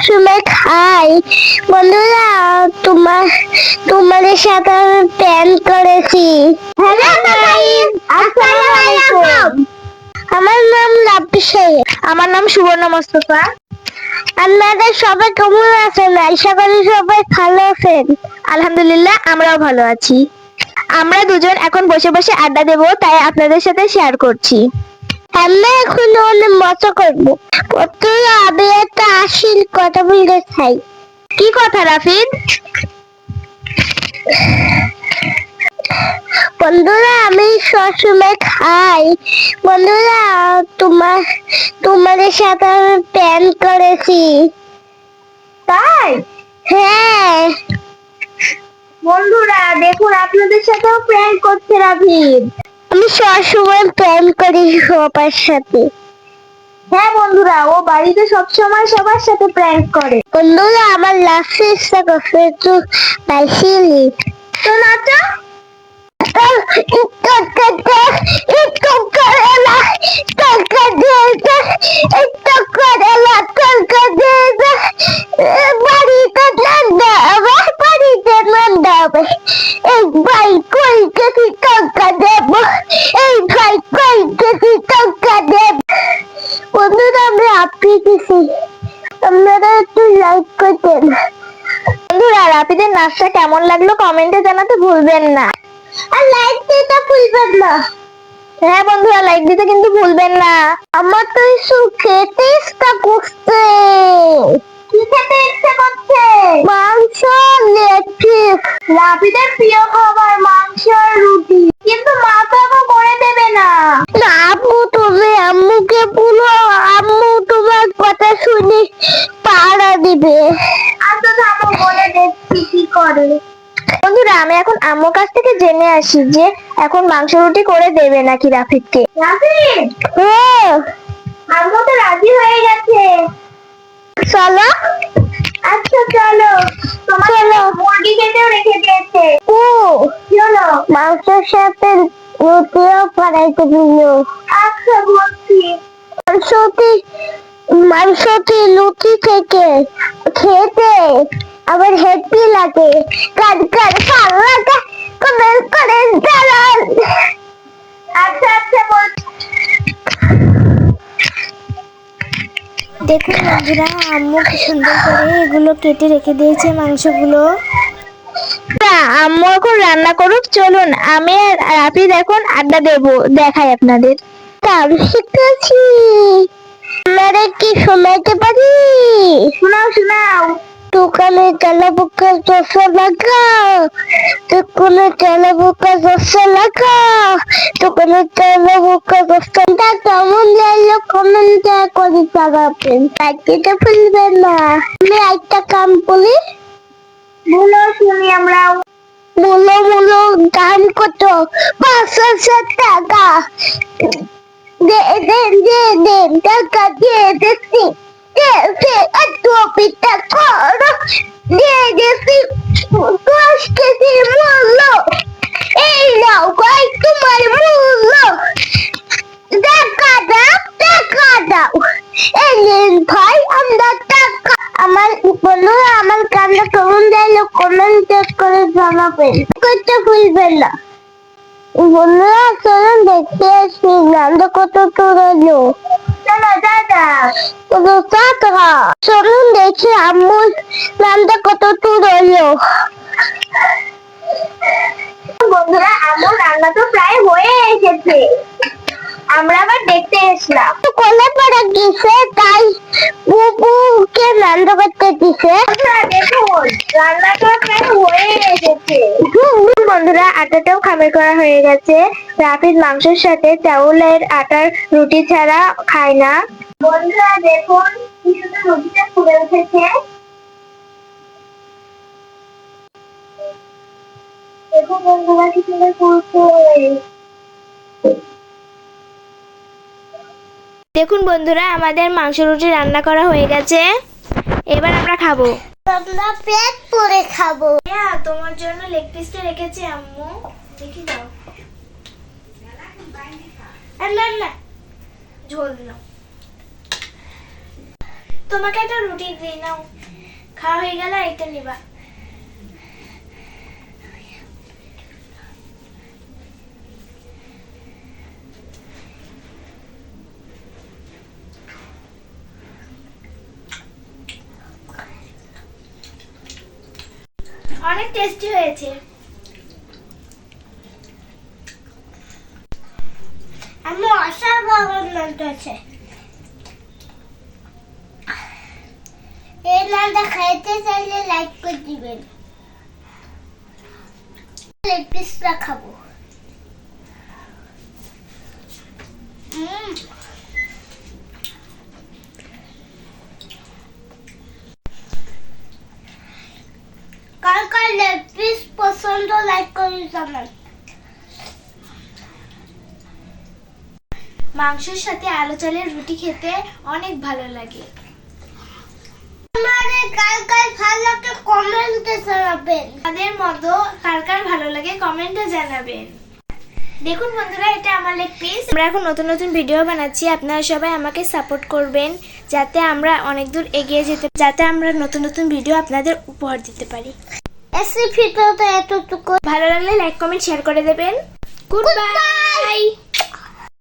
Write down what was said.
সবসময় খাই। বন্ধুরা তোমার তোমাদের সাথে আমি প্ল্যান করেছি। আমার নাম লাপিসে আমার নাম সুবর্ণ মোস্তফা। আপনাদের সবাই কেমন আছেন? আশা করি সবাই ভালো আছেন। আলহামদুলিল্লাহ আমরাও ভালো আছি। আমরা দুজন এখন বসে বসে আড্ডা দেব তাই আপনাদের সাথে শেয়ার করছি। আমরা এখন অনেক মজা করব। প্রথমে আমি একটা আসল কথা বলতে চাই। কি কথা রাফিদ বন্ধুরা আমি সবসময় খাই। বন্ধুরা তোমার তোমাদের সাথে আমি প্ল্যান করেছি। তাই? হ্যাঁ। বন্ধুরা দেখুন আপনাদের সাথেও প্র্যাঙ্ক করছে রাফিদ আমি সবসময় প্ল্যান করি সবার সাথে হ্যাঁ বন্ধুরা ও বাড়িতে সবসময় সবার সাথে প্র্যাঙ্ক করে বন্ধুরা আমার লাস্টে ইচ্ছা করছে একটু বাইসিলি তো নাচো একটু করে না বন্ধুরা নাচটা কেমন লাগল কমেন্টে জানাতে ভুলবেন না। আর লাইক দিতে ভুলবেন না। হ্যাঁ বন্ধুরা লাইক দিতে কিন্তু ভুলবেন না। আমার তো খেতে ইচ্ছা করছে। কি খেতে ইচ্ছে করছে। মাংস প্রিয় খাবার মাংস আর রুটি। কিন্তু মা তো এখন করে দেবে না। আম্মু তুমি আম্মুকে বলো আম্মু তোমার কথা শুনে পাড়া দিবে। করে। বন্ধুরা আমি এখন আম্মুর কাছ থেকে জেনে আসি যে এখন মাংস রুটি করে দেবে নাকি রাফিদকে। রাফিদ! হ্যাঁ। আম্মু তো রাজি হয়ে গেছে। চলো। আচ্ছা চলো। তোমার। মুরগি কেটেও রেখে দিয়েছে। ও। চলো। মাংসের সাথে রুটিও পাড়াইতে দিল। আচ্ছা বলছি। মাংসটি মাংসটি লুচি থেকে খেতে। আবার হেপি লাগে। কার কার ভালো লাগে কমেন্ট করে জানান আচ্ছা আচ্ছা বলছি দেখুন বন্ধুরা আম্মু কি সুন্দর করে এগুলো কেটে রেখে দিয়েছে মাংসগুলো। না, আম্মু এখন রান্না করুক চলুন আমি আর রাফিদ এখন আড্ডা দেব দেখাই আপনাদের। আমি শিখেছি। আপনারা কি শোনাতে পারি? শোনাও শোনাও। দোকানে তেলা বুকা দশো লাগা দোকানে তেলা বুকা দশো লাগা দোকানে তেলা বুকা দশো টাকা কেমন লাগল কমেন্ট করে জানাবেন লাইকটা ভুলবেন না আমি একটা কাম বলি বলো শুনি আমরা মূলো মূলো দাম কত পাঁচ হাজার টাকা দে দেন দে দেন টাকা দিয়ে দিচ্ছি দে একটু পিঠা করো। দিয়ে দিচ্ছি দশ কেজি মূল্য। এই নাও ভাই, তোমার মূল্য। টাকা দাও টাকা দাও। এই নিন ভাই, আমরা টাকা আমার বন্ধুরা, আমার কান্না কেমন দিলো কমেন্ট করে জানাবেন। করতে ভুলবেন না। বন্ধুরা, চলুন দেখতে আসি, নান্দা কত তুললো চলো দাদা কত টাকা চলুন দেখি আম্মুর নামটা কত তুললো বন্ধুরা, আমার রান্না তো প্রায় হয়ে এসেছে আমরা আবার দেখতে এসলাম। কোলে পড়ে গেছে। খামের করা হয়ে গেছে। রাফিদ মাংসের সাথে চাউলের আটার রুটি ছাড়া খায় না। বন্ধুরা, দেখুন কি সুন্দর রুটিটা ফুলে উঠেছে। দেখুন বন্ধুরা, কি সুন্দর ফুলছে দেখুন বন্ধুরা, আমাদের মাংস রুটি রান্না করা হয়ে গেছে। এবার আমরা খাব। আমরা পেট পরে খাব। হ্যাঁ তোমার জন্য লেগ পিসটা রেখেছি, আম্মু। দেখি দাও না না। ঝোল না তোমাকে একটা রুটি দিই নাও। খাওয়া হয়ে গেলে এটা নিবা। অনেক টেস্টি হয়েছে। আমি অসাধারণ লাগতেছে এই নামটা খাইতে চাইলে লাইক করে দিবেন। লেগ পিসটা খাব উম। কার কার লেগ পিস পছন্দ লাইক করে জানান মাংসের সাথে আলু চালের রুটি খেতে অনেক ভালো লাগে। আমাদের কার কার ভালো লাগে কমেন্টে জানাবেন। তাদের মতো কার কার ভালো লাগে কমেন্টে জানাবেন। দেখুন বন্ধুরা এটা আমার লেগ পিস আমরা এখন নতুন নতুন ভিডিও বানাচ্ছি। আপনারা সবাই আমাকে সাপোর্ট করবেন যাতে আমরা অনেক দূর এগিয়ে যেতে যাতে আমরা নতুন নতুন ভিডিও আপনাদের উপহার দিতে পারি। এসি তো এতটুকু। ভালো লাগলে লাইক কমেন্ট শেয়ার করে দেবেন। Good bye